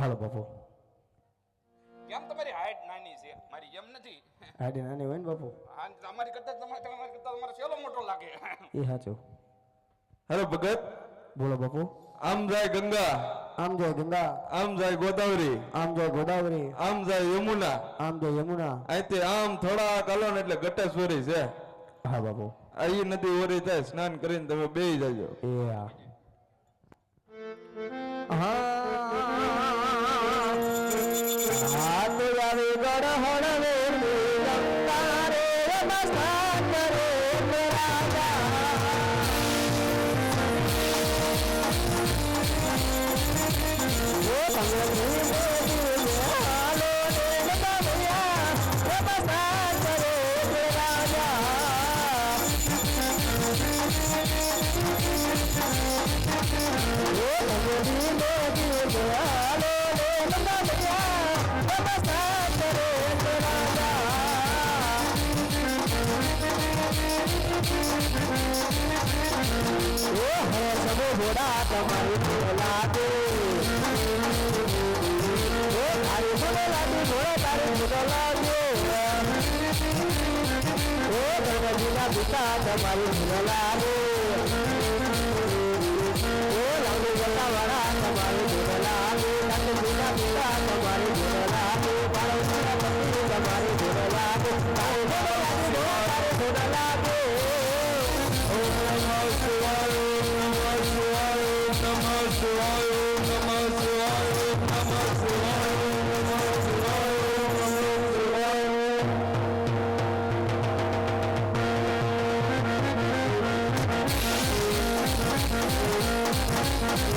હાલો બાપુ. કેમ તમારી હાઈટ નાની છે? મારી એમ નથી. હાઈટ નાની હોય ને બાપુ? હા તમારી કરતા તમારે તમારી કરતા તમારો સેલો મોટો લાગે. એ સાચું હેલો ભગત. બોલો બાપુ. આમ જાય ગંગા. આમ જાય ગંગા. આમ જાય ગોદાવરી. આમ જાય ગોદાવરી. આમ જાય યમુના. આમ જાય યમુના. અહીંથી આમ થોડા કાલો ને એટલે ગટેશ્વરી છે. હા બાપુ. અહીં નદી ઓરી થાય સ્નાન કરીને તમે બેહી જાજો. એ હા. મસ્તક રે àtọmọ ìlú ọ̀làdé. ó tàrí múlẹ̀ láti múlẹ̀ tàrí múlẹ̀ lọ́dún òwúrọ̀. ó tọmọ ìlú láti ká àtọmọ ìlú ọ̀làdé.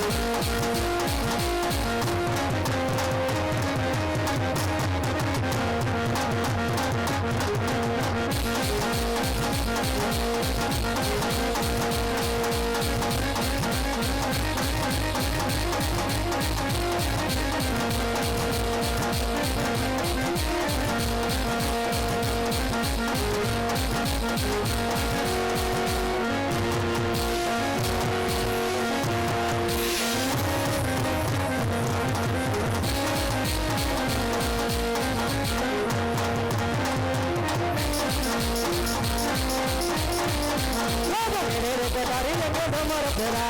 Música रे गोदारी लगे ढमर फेरा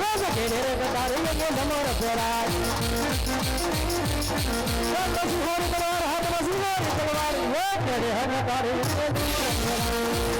रोज घेरे रे गोदारी लगे ढमर फेरा तलवार हाथ में तलवार वो तेरे हम तारे लगे ढमर फेरा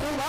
Yeah!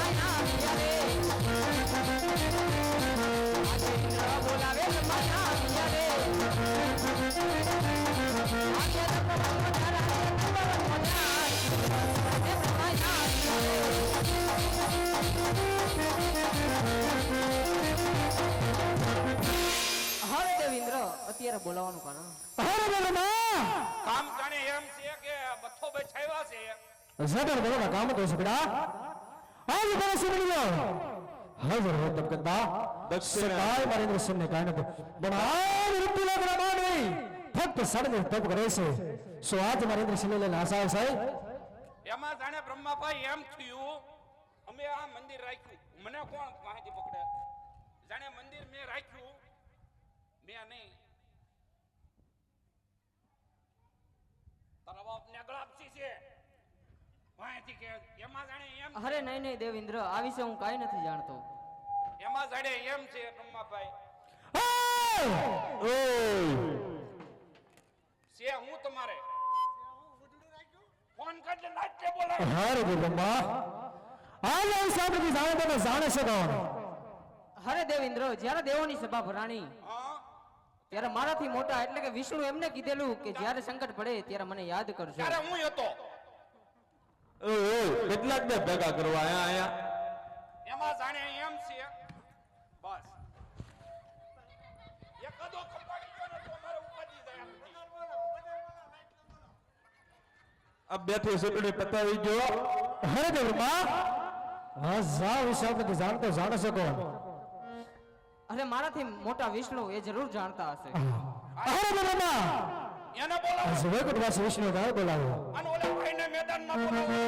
જગર બરોબર કામ તો સકડા આજ બરો સુમણિયો હાજર હો તબ કદા દક્ષિણ. સકાય મરેન્દ્ર સિંહ ને કાને તો પણ આ ઋતુ લા બ્રહ્માંડ નહીં ફક્ત સડને તપ કરે છે સો આજ મરેન્દ્ર સિંહ ને નાસા છે એમાં જાણે બ્રહ્માભાઈ એમ થયું અમે આ મંદિર રાખ્યું મને કોણ માહિતી પકડે જાણે મંદિર મેં રાખ્યું મેં નહીં માહિતી કે એમાં જાણે એમ અરે નહીં નહીં દેવિન્દ્ર આ વિશે હું કાંઈ નથી જાણતો. એમાં જાણે એમ છે બ્રહ્માભાઈ. હું! તમારે? ફોન કરજે નાટ્ય બોલાવે હારે બ્રહ્મા જાણે તમે જાણે અરે જ્યારે દેવોની સભા ભરાણી ત્યારે મારાથી મોટા એટલે કે વિષ્ણુ એમને કીધેલું કે જ્યારે સંકટ પડે ત્યારે મને યાદ કરજો. ત્યારે હું હતો. ઓય ઓય કેટલાક ને ભેગા કરવા આયા આયા એમાં જાણે એમ છે બસ એકાદો ખપાડી ગયો ને તો મારે ઉપાધિ જાય આમ થી. આ બેઠી સુટડી પતાવી ગયો હરે બ્રહ્મા હા જા હિસાબ થી જાણતો જાણે છે કોણ અરે મારાથી મોટા વિષ્ણુ એ જરૂર જાણતા હશે અરે બ્રહ્મા એને બોલાવો આજ વૈકુંઠ વાસી વિષ્ણુ ગાય બોલાવો અને ઓલા ભાઈને મેદાનમાં બોલાવો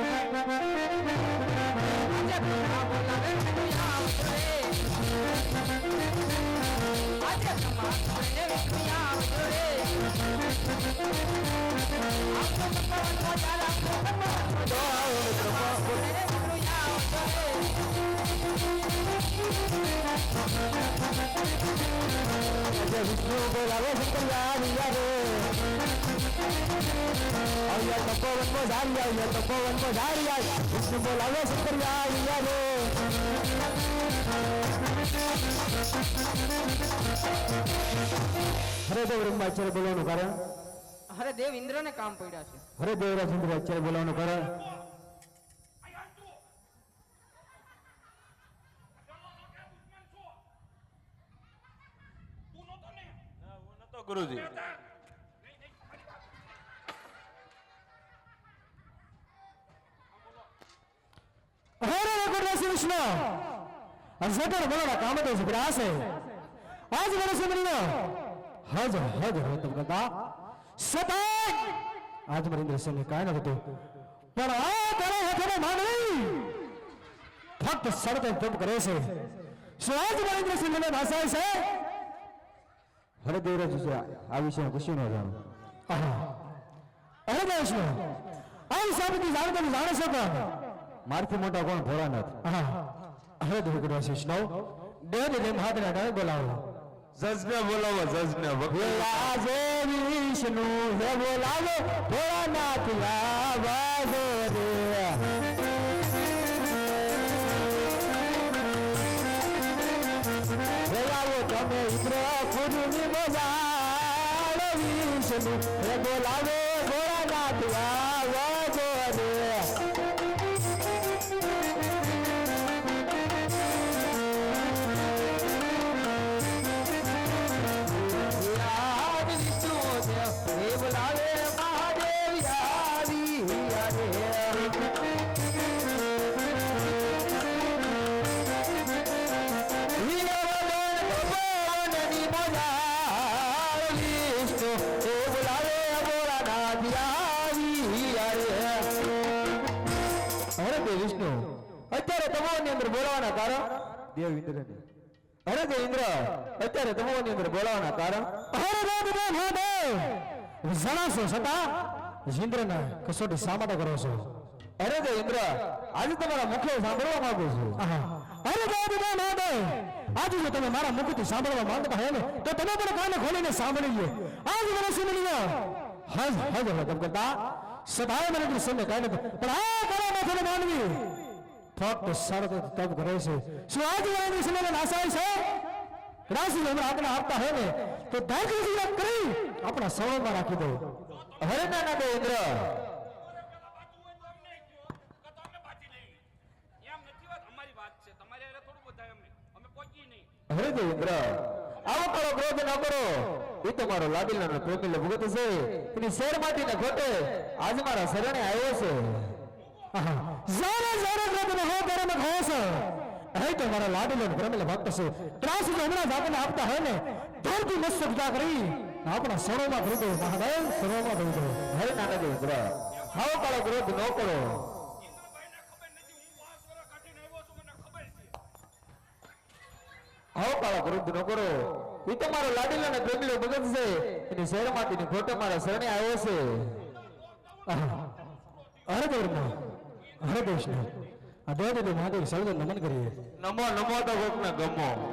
விஷ்ணுவோட ரோஷத்தில் யாரியாரே ஐயா தப்போ வன்மோ தாரியா ஐயா தப்போ வன்மோ தாரியா விஷ்ணு போல ரோஷத்தில் யாரியாரே हरे देव रुमा चलो बोलो नुकार હરે દેવ બ્રહ્મા અત્યારે બોલવાનું કારણ અરે દેવ ઇન્દ્રને કામ પડ્યા છે હરે દેવરાજ ઇન્દ્ર અત્યારે બોલવાનું કારણ અહીંયા જુઓ. પેલો તો કે દુશ્મન છો. તું નહોતો ને? હું નતો ગુરુજી હતા. નહીં, નહીં, મારી વાત. હરે વૈકુંઠવાસી વિષ્ણુ અજગર બોલાવા કામ તો ઝઘડા છે આજ વર્ષ મળ્યો હજ હજ હોત ગદા સતાય આજ મરિન્દ્ર સિંહ ને કાંઈ ન હતું પણ આ તારે હેઠળ માનવી ફક્ત સડતે તપ કરે છે શું આજ મરિન્દ્ર સિંહ ને ભાષાય છે હરે દેવરાજ આ વિશે કશું ન જાણું અરે દેશનો આ હિસાબથી જાણે તમે જાણે છો કોણ મારથી મોટા કોણ ભોળાનાથ હવે દુર્ગુડા શિષ્ણવ ડેડ ડેમ હાથના ડાળ બોલાવો બોલાવો વિષ્ણુ, હે બોલાવો, ભોળાનાથ આવાજો રે હે આવો તમે ઇન્દ્ર કુરુની મજાળ વિષ્ણુ, હે બોલાવો ભોળા નાથ રે દેવ વિષ્ણુ. અત્યારે તમારી અંદર બોલાવાના કારણ? દેવ ઇન્દ્રની. અરે દેવ ઇન્દ્ર અત્યારે તમારી અંદર બોલાવાના કારણ? અરે દેવ દેવ મહાદેવ. જણાશો છતાં ઇન્દ્રના કસોટી શા માટે કરો છો? અરે દેવ ઇન્દ્ર આજે તમારા મુખે સાંભળવા માંગુ છું. અરે દેવ દેવ મહાદેવ. આજે જો તમે મારા મુખથી સાંભળવા માંગતા હે ને તો તમે પણ કાને ખોલીને સાંભળી લો આજ મને સુની લો હજ હજ હજ કરતા. સદાય મને કોઈ સમય કાંઈ નથી પણ આ કરો માથે માનવી ફક્ત સરત તપ કરે છે શું આજ વાળાની સમય નાસાય છે રાશિ હમણાં આપણે આપતા હોય ને તો દાખલ સિદ્ધ કરી આપણા સવરમાં રાખી દો હરે ના ના ઇન્દ્ર પેલા બાજુ હોય તો અમને કહો, કે તો અમે બાજી લઈએ. એમ નથી વાત અમારી વાત છે તમારે હારે થોડું બધાય અમે અમે પહોંચીએ નહીં હરે દેવ ઇન્દ્ર આવો કરો ક્રોધ ન કરો એ તો મારો લાડીલાનો પ્રેમીલો ભગત છે. એની શેર માટીને ખોટે આજ મારા શરણે આવ્યો છે. જોરે જોરે પ્રભુને હો ને ખોસ હે તો મારા લાડીલાનો પ્રેમીલો ભક્ત છે. ત્રાસ જો હમણાં આપણને આપતા હોય ને. ધરતી મસ્તકતા કરી આપણા સરોમાં દો મહાદેવ સરોમાં દો હરે નાના દેવ ગ્રહ હાવ કાળો ક્રોધ ન કરો. હું આવો કાળો વૃદ્ધ ન કરો. એ તો મારો લાડીલો ને પ્રેમીલો ભગત છે એની શહેરમાંથી ની ફોટો મારા શરણે આવ્યો છે. આહા. અરે દેવમાં અરે દેશને આ દેવ દેવ મહાદેવ સર્વ નમન કરીએ. નમો નમો તો કોકને ગમો.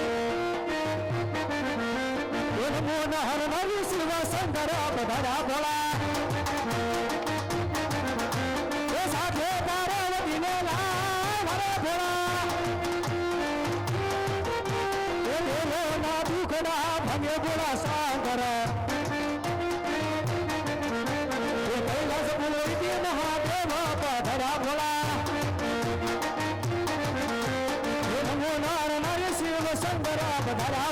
નમો નારી શિવ શંકર પધાર્યા ભોળા સાથે પાર્વતી ને લાવરે ભોળા ના દુઃખ ના ભંગે ભોળા કૈલાસ મહાદેવ પધાર્યા ભોળા નમો નાર નાર શિવ શંકર પધારા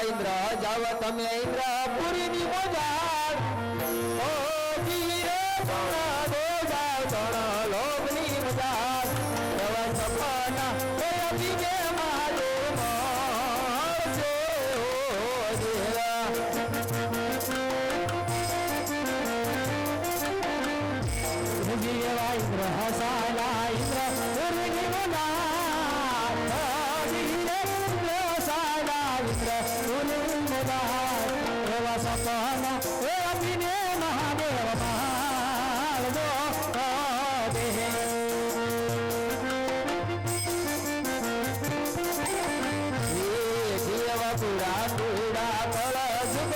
ઇન્દ્ર જાવ તમે ઇન્દ્ર પુરી ની મજા ઓ ધીરે સોના દો જાવ સોના લોક ની મજા એવા સપના એ અભિજે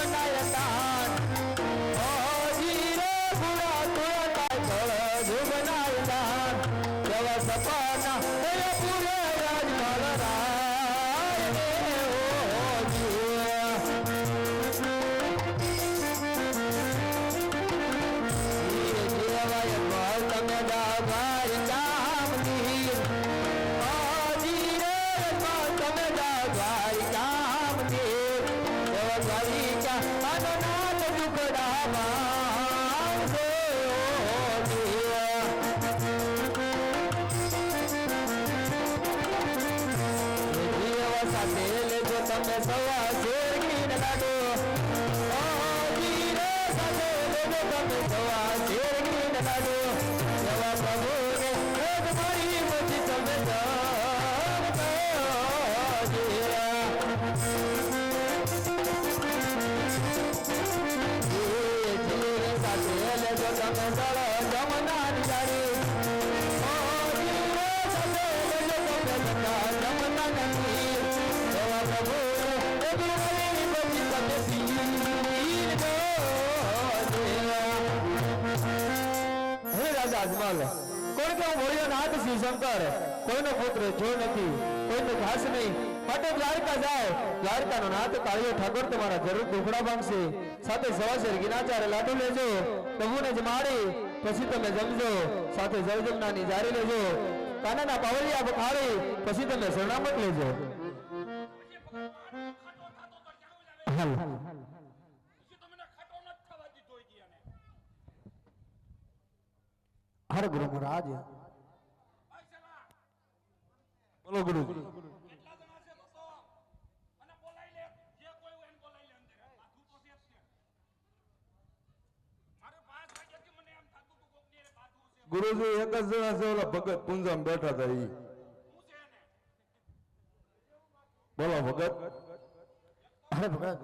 ഉണ്ടായ સવા હે કોણ કે હું ભોળિયો નાથ શ્રી શંકર. કોઈનો પુત્ર જો નથી કોઈનો ઘાસ નહીં. માટે દ્વારકા જાય. દ્વારકાનો નાથ કાળિયો ઠાકોર તમારા જરૂર દુખડા ભાંગશે. સાથે સવાસર ગિનાચારે લાડુ લેજો. પ્રભુને જમાડી પછી તમે જમજો. સાથે જળજમનાની જારી લેજો. કાનાના પાવલિયા બખાડી પછી તમે શરણામત લેજો. હાલ હતું કોકની હારે બાથું છે ગુરુજી એક જ જણા છે ઓલા ભગત પૂંજામાં બેઠા હતા ઈ હું છે એને બોલો ભગત અરે ભગત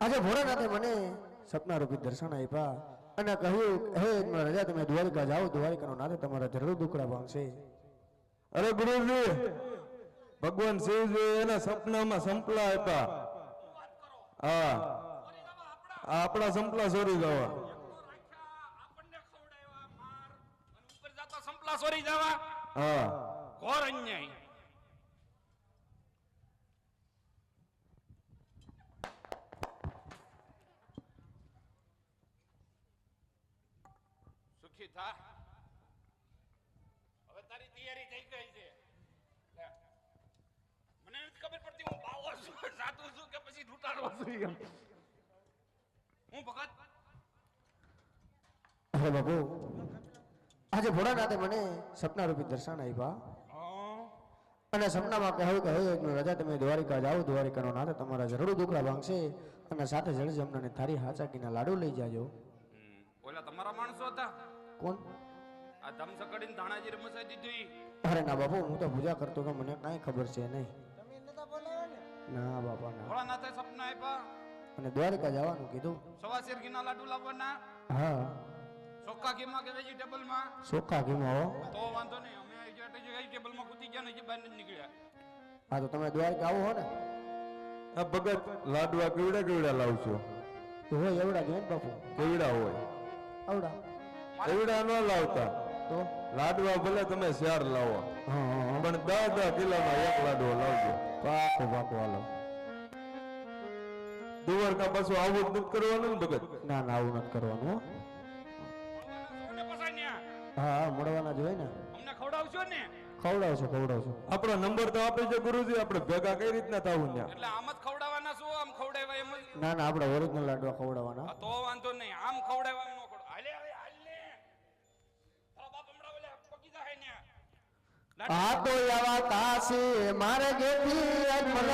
આજે ભોળાનાથે મને સપના રૂપી દર્શન આપ્યા અને કહ્યું હે રાજા તમે દ્વારિકા જાઓ દ્વારિકાનો નાથે તમારા જરૂર દુકડા ભાંગશે. અરે ગુરુજી ભગવાન શિવજી એના સપનામાં સંપલા આપ્યા. હા. આપણા સંપલા સોરી જવા. સંપલા સોરી જવા હા. ઘોર અન્યાય. થા હવે તારી તૈયારી થઈ ગઈ છે. મને નથી ખબર પડતી હું બાવો છું સાતું છું કે પછી લૂંટાડો છું એમ. હું ભગત? હે બાબુ આજે ભોળાનાથે મને સપના રૂપી દર્શન આપ્યા અને સપનામાં કહ્યું કે હે એકનો રાજા તમે દ્વારિકા જાઓ દ્વારિકાનો નાથ તમારા જરૂર દુખડા ભાંગશે અને સાથે જળ જમનાને થારી હાચાકીના લાડુ લઈ જાજો ઓલા તમારા માણસો હતા કોણ? આ ધમસકડીને ધાણાજી રમસાઈ દીધું. ઈ. અરે ના બાપુ હું તો પૂજા કરતો તો મને કાંઈ ખબર છે નહીં. ના? બાપા ના. ભોળાનાથે સપના આપ્યા. અને દ્વારકા જવાનું કીધું. સવા શેર ઘીના લાડુ લાવવાના. હા. સોકા ઘીમાં કે વેજીટેબલમાં? સોકા ઘીમાં હો. તો વાંધો નહીં અમે વેજીટેબલમાં કૂદી ગયા ને જે બહાર નીકળ્યા. હા તો તમે દ્વારકા આવો હો ને. આ ભગત લાડવા કેવડા કેવડા લાવશો? તો હોય એવડા જોઈએ ને બાપુ. કેવડા હોય? આવડા. એવડા ન લાવતા. તો? લાડવા ભલે તમે ચાર લાવો. પણ દસ દસ કિલોમાં એક લાડવો લાવજો. પાકો પાકો હાલો. દુવારકા પાછું આવું જ નથી કરવાનું ને ભગત? ના ના આવું નથી કરવાનું હા. મળવાના જ હોય ને. અમને ખવડાવશો ને? ખવડાવશો ખવડાવશો. આપણો નંબર તો આપે છે ગુરુજી આપણે ભેગા કઈ રીતના થવું ને એટલે આમ જ ખવડાવવાના શું? આમ ખવડાવવા એમ ના ના આપણે ઓરિજિનલ લાડવા ખવડાવવાના. તો આ તો આવા કાશી મારે ગેથી અજમલ